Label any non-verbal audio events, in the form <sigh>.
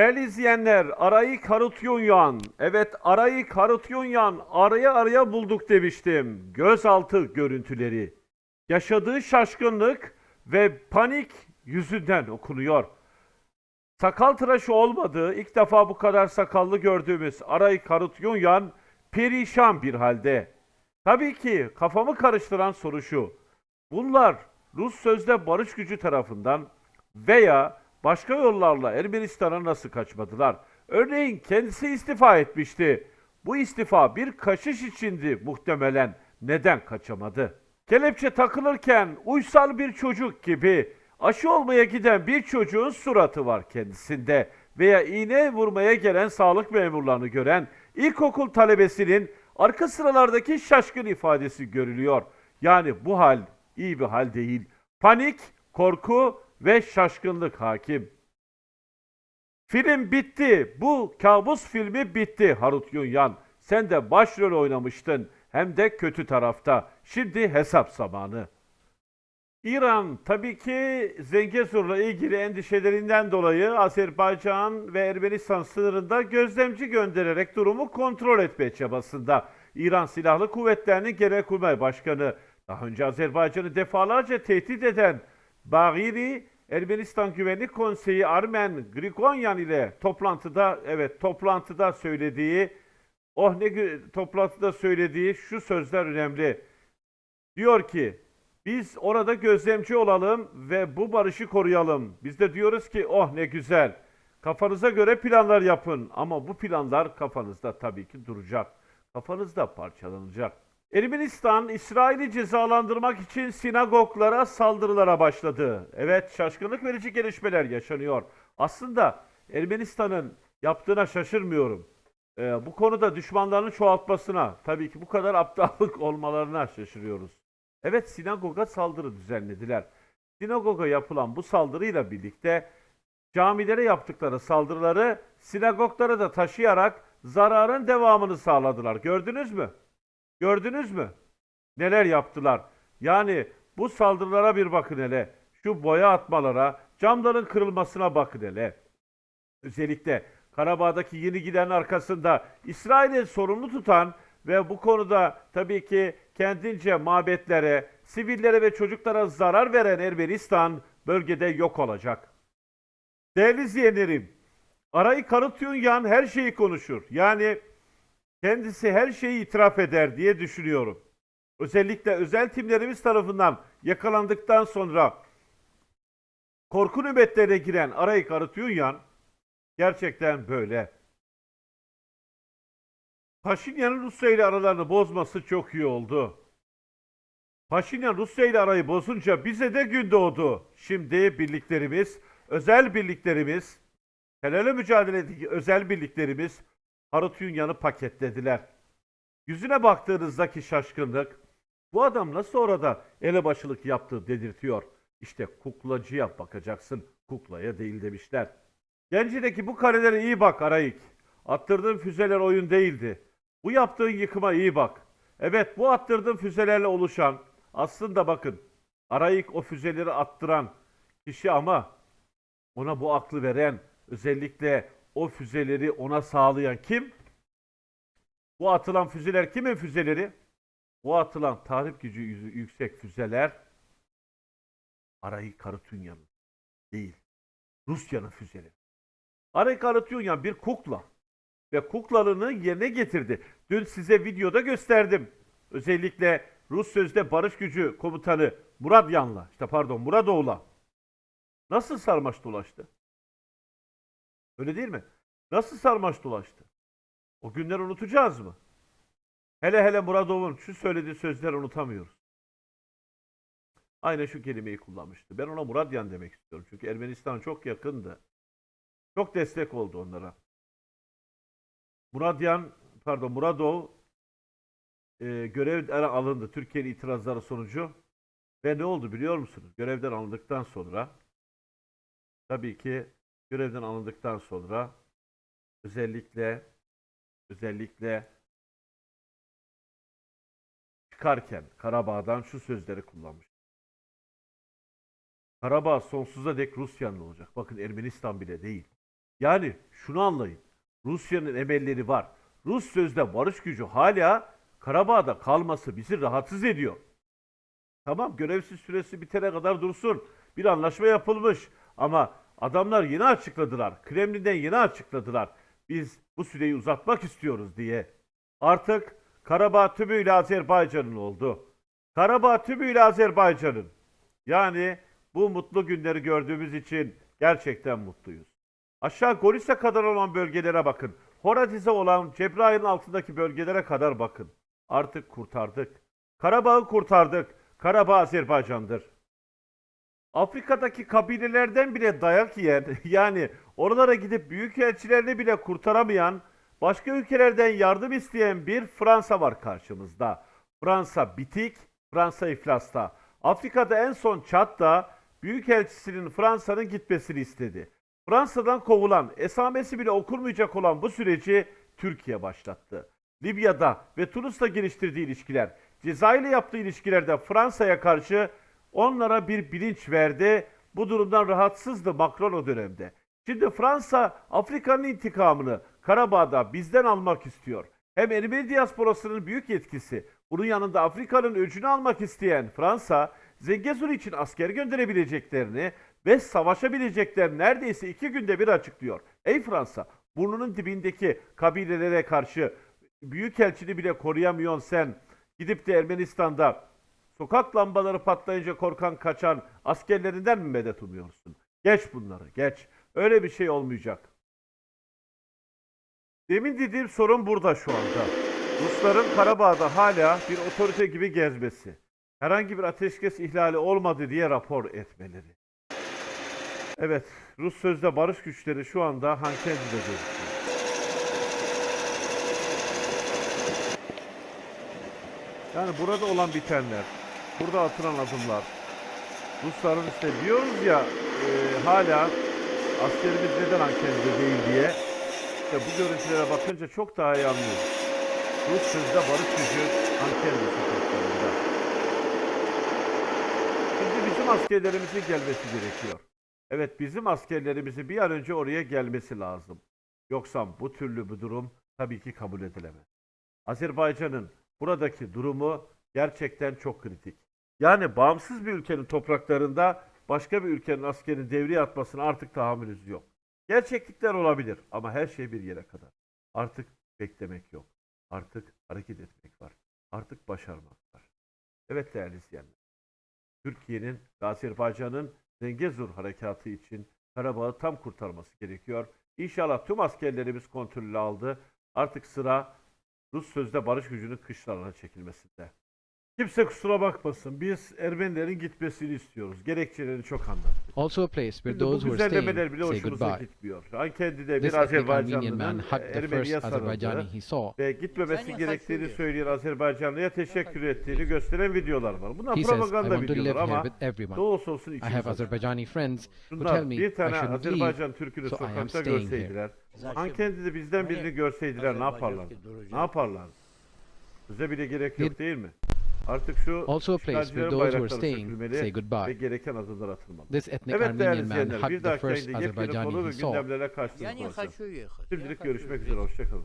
Değerli izleyenler, Arayı Karutyunyan, evet Arayı Karutyunyan araya araya bulduk demiştim. Gözaltı görüntüleri, yaşadığı şaşkınlık ve panik yüzünden okunuyor. Sakal tıraşı olmadığı, ilk defa bu kadar sakallı gördüğümüz Arayı Karutyunyan perişan bir halde. Tabii ki kafamı karıştıran soru şu. Bunlar Rus sözde barış gücü tarafından veya başka yollarla Ermenistan'a nasıl kaçmadılar? Örneğin kendisi istifa etmişti. Bu istifa bir kaçış içindi muhtemelen. Neden kaçamadı? Kelepçe takılırken uysal bir çocuk gibi aşı olmaya giden bir çocuğun suratı var kendisinde veya iğne vurmaya gelen sağlık memurlarını gören ilkokul talebesinin arka sıralardaki şaşkın ifadesi görülüyor. Yani bu hal iyi bir hal değil. Panik, korku ve şaşkınlık hakim. Film bitti. Bu kabus filmi bitti Harut Yunyan. Sen de başrol oynamıştın. Hem de kötü tarafta. Şimdi hesap zamanı. İran tabii ki Zengezur'la ilgili endişelerinden dolayı Azerbaycan ve Ermenistan sınırında gözlemci göndererek durumu kontrol etmeye çabasında. İran Silahlı Kuvvetleri'nin Genelkurmay Başkanı daha önce Azerbaycan'ı defalarca tehdit eden Bağiri Ermenistan Güvenlik Konseyi Armen Grigoryan ile toplantıda evet toplantıda söylediği oh ne toplantıda söylediği şu sözler önemli. Diyor ki biz orada gözlemci olalım ve bu barışı koruyalım. Biz de diyoruz ki oh ne güzel. Kafanıza göre planlar yapın ama bu planlar kafanızda tabii ki duracak. Kafanızda parçalanacak. Ermenistan, İsrail'i cezalandırmak için sinagoglara saldırılara başladı. Evet, şaşkınlık verici gelişmeler yaşanıyor. Aslında Ermenistan'ın yaptığına şaşırmıyorum. Ee, bu konuda düşmanlarını çoğaltmasına, tabii ki bu kadar aptallık <laughs> olmalarına şaşırıyoruz. Evet, sinagoga saldırı düzenlediler. Sinagoga yapılan bu saldırıyla birlikte camilere yaptıkları saldırıları sinagoglara da taşıyarak zararın devamını sağladılar. Gördünüz mü? Gördünüz mü? Neler yaptılar? Yani bu saldırılara bir bakın hele. Şu boya atmalara, camların kırılmasına bakın hele. Özellikle Karabağ'daki yeni gidenin arkasında İsrail'i sorumlu tutan ve bu konuda tabii ki kendince mabetlere, sivillere ve çocuklara zarar veren Ermenistan bölgede yok olacak. Değerli izleyenlerim, Arayı Karutyunyan her şeyi konuşur. Yani kendisi her şeyi itiraf eder diye düşünüyorum. Özellikle özel timlerimiz tarafından yakalandıktan sonra korku nöbetlerine giren Arayı Karutyunyan gerçekten böyle. Paşinyan'ın Rusya ile aralarını bozması çok iyi oldu. Paşinyan Rusya ile arayı bozunca bize de gün doğdu. Şimdi birliklerimiz, özel birliklerimiz, terörle mücadeledeki özel birliklerimiz Harut Yunyan'ı paketlediler. Yüzüne baktığınızdaki şaşkınlık, bu adam nasıl orada elebaşılık yaptı dedirtiyor. İşte kuklacıya bakacaksın, kuklaya değil demişler. Genci'deki bu karelere iyi bak Arayik. Attırdığın füzeler oyun değildi. Bu yaptığın yıkıma iyi bak. Evet bu attırdığın füzelerle oluşan, aslında bakın Arayik o füzeleri attıran kişi ama ona bu aklı veren, özellikle o füzeleri ona sağlayan kim? Bu atılan füzeler kimin füzeleri? Bu atılan tahrip gücü yüksek füzeler Arayı Karutunyan'ın değil. Rusya'nın füzeleri. Arayı Karutunyan bir kukla ve kuklalığını yerine getirdi. Dün size videoda gösterdim. Özellikle Rus sözde barış gücü komutanı Muradyan'la, işte pardon Muradoğlu'la nasıl sarmaş dolaştı? Öyle değil mi? Nasıl sarmaş dolaştı? O günleri unutacağız mı? Hele hele Muradov'un şu söylediği sözleri unutamıyoruz. Aynen şu kelimeyi kullanmıştı. Ben ona Muradyan demek istiyorum. Çünkü Ermenistan çok yakındı. Çok destek oldu onlara. Muradyan, pardon Muradov e, görevden alındı Türkiye'nin itirazları sonucu. Ve ne oldu biliyor musunuz? Görevden alındıktan sonra tabii ki görevden alındıktan sonra özellikle özellikle çıkarken Karabağ'dan şu sözleri kullanmış. Karabağ sonsuza dek Rusya'nın olacak. Bakın Ermenistan bile değil. Yani şunu anlayın. Rusya'nın emelleri var. Rus sözde barış gücü hala Karabağ'da kalması bizi rahatsız ediyor. Tamam görevsiz süresi bitene kadar dursun. Bir anlaşma yapılmış. Ama adamlar yeni açıkladılar. Kremlin'den yeni açıkladılar. Biz bu süreyi uzatmak istiyoruz diye. Artık Karabağ tümüyle Azerbaycan'ın oldu. Karabağ tümüyle Azerbaycan'ın. Yani bu mutlu günleri gördüğümüz için gerçekten mutluyuz. Aşağı Goris'e kadar olan bölgelere bakın. Horadiz'e olan Cebrail'in altındaki bölgelere kadar bakın. Artık kurtardık. Karabağ'ı kurtardık. Karabağ Azerbaycan'dır. Afrika'daki kabilelerden bile dayak yiyen, <laughs> yani oralara gidip büyükelçilerini bile kurtaramayan, başka ülkelerden yardım isteyen bir Fransa var karşımızda. Fransa bitik, Fransa iflasta. Afrika'da en son Çat'ta büyükelçisinin Fransa'nın gitmesini istedi. Fransa'dan kovulan, esamesi bile okunmayacak olan bu süreci Türkiye başlattı. Libya'da ve Tunus'ta geliştirdiği ilişkiler, Cezayir'le yaptığı ilişkilerde Fransa'ya karşı onlara bir bilinç verdi. Bu durumdan rahatsızdı Macron o dönemde. Şimdi Fransa Afrika'nın intikamını Karabağ'da bizden almak istiyor. Hem Ermeni diasporasının büyük yetkisi, bunun yanında Afrika'nın öcünü almak isteyen Fransa, Zengezur için asker gönderebileceklerini ve savaşabileceklerini neredeyse iki günde bir açıklıyor. Ey Fransa, burnunun dibindeki kabilelere karşı büyükelçini bile koruyamıyorsun sen. Gidip de Ermenistan'da sokak lambaları patlayınca korkan kaçan askerlerinden mi medet umuyorsun? Geç bunları, geç. Öyle bir şey olmayacak. Demin dediğim sorun burada şu anda. Rusların Karabağ'da hala bir otorite gibi gezmesi. Herhangi bir ateşkes ihlali olmadı diye rapor etmeleri. Evet, Rus sözde barış güçleri şu anda Hankendi'de gözüküyor. Yani burada olan bitenler, burada atılan adımlar, Rusların işte diyoruz ya e, hala askerimiz neden Hankendi'de değil diye işte bu görüntülere bakınca çok daha iyi anlıyoruz. Rus sözde barış gücü Hankendi sokaklarında. Şimdi bizim askerlerimizin gelmesi gerekiyor. Evet bizim askerlerimizin bir an önce oraya gelmesi lazım. Yoksa bu türlü bir durum tabii ki kabul edilemez. Azerbaycan'ın buradaki durumu gerçekten çok kritik. Yani bağımsız bir ülkenin topraklarında başka bir ülkenin askerin devreye atmasına artık tahammülümüz yok. Gerçeklikler olabilir ama her şey bir yere kadar. Artık beklemek yok. Artık hareket etmek var. Artık başarmak var. Evet değerli izleyenler. Türkiye'nin ve Azerbaycan'ın Zengezur harekatı için Karabağ'ı tam kurtarması gerekiyor. İnşallah tüm askerlerimiz kontrolü aldı. Artık sıra Rus sözde barış gücünün kışlarına çekilmesinde. Kimse kusura bakmasın. Biz Ermenilerin gitmesini istiyoruz. Gerekçelerini çok anlattık. Also a place where Şimdi bu those who are staying bile say hoşumuza goodbye. gitmiyor. Hankendi'de This bir ethnic Armenian man Azerbaycanlı'nın hugged the Ermeniye first Azerbaijani he saw. ve gitmemesi gerektiğini söyleyen Azerbaycanlıya teşekkür ettiğini gösteren videolar var. Bunlar He says, I propaganda want to live videolar here ama with ne everyone. olsun I have. Azerbaijani friends who tell Bunlar me bir I tane shouldn't Azerbaycan leave. Türk'ünü so I am sokakta staying here. görseydiler, Zaten Hankendi'de bizden birini görseydiler ne yaparlar? Ne yaparlar? Bize bile gerek yok değil mi? Artık şu also a place where those who are staying say goodbye. gereken adımlar atılmalı. This ethnic evet, Armenian man hugged the first Azerbaijani he saw. Şimdilik görüşmek üzere, hoşçakalın.